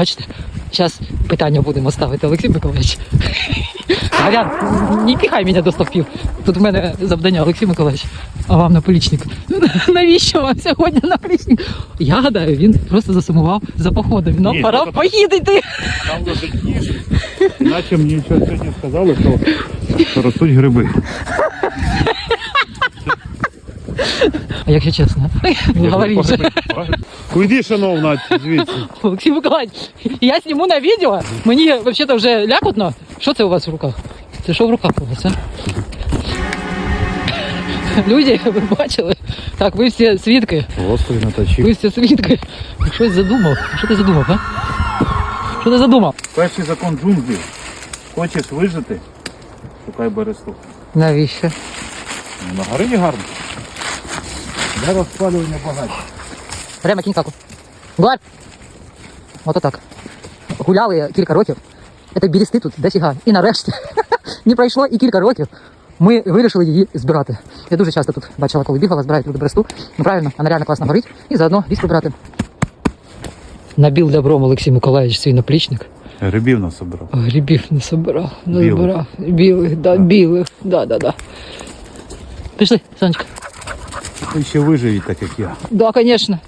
Бачите? Зараз питання будемо ставити, Олексій Миколаївич. Гарян, не піхай мене до стовпів. Тут в мене завдання, Олексій Миколаївич. А вам наплічник. Навіщо вам сьогодні наплічник? Я гадаю, він просто засумував за походом. Нам Ні, пора це- поїдати. Там лежить Наче мені що сьогодні сказали, що ростуть гриби. А якщо чесно, не говори вже. Уйди, шановна, звідси. Олексій Миколаївич, я зніму на відео. Мені взагалі вже лякотно. Що це у вас в руках? Це що в руках у вас, а? Люди, ви бачили? Так, ви всі свідки. Господи, наточив. Ви всі свідки. Щось задумав. Що ти задумав, а? Що ти задумав? Перший закон джунглів. Хочеш вижити, шукай бересту. Навіщо? Ну, На горині гарно. Для розпалювання багаття. Прямо кінь каку. Гуар! Ото так. Гуляли кілька років. Це білісти тут дофіга. І нарешті не пройшло і кілька років. Ми вирішили її збирати. Я дуже часто тут бачила, коли бігала, збирають люди бересту. Ну правильно, вона реально класно горить. І заодно ліс прибирати. Набіл добром Олексій Миколаївич свій наплічник. Грибів насобирав. Грибів. Не Білих. Білих, да, білих. Да, да, да. Пішли, Сонечка. Ти ще так як я. Да, конечно.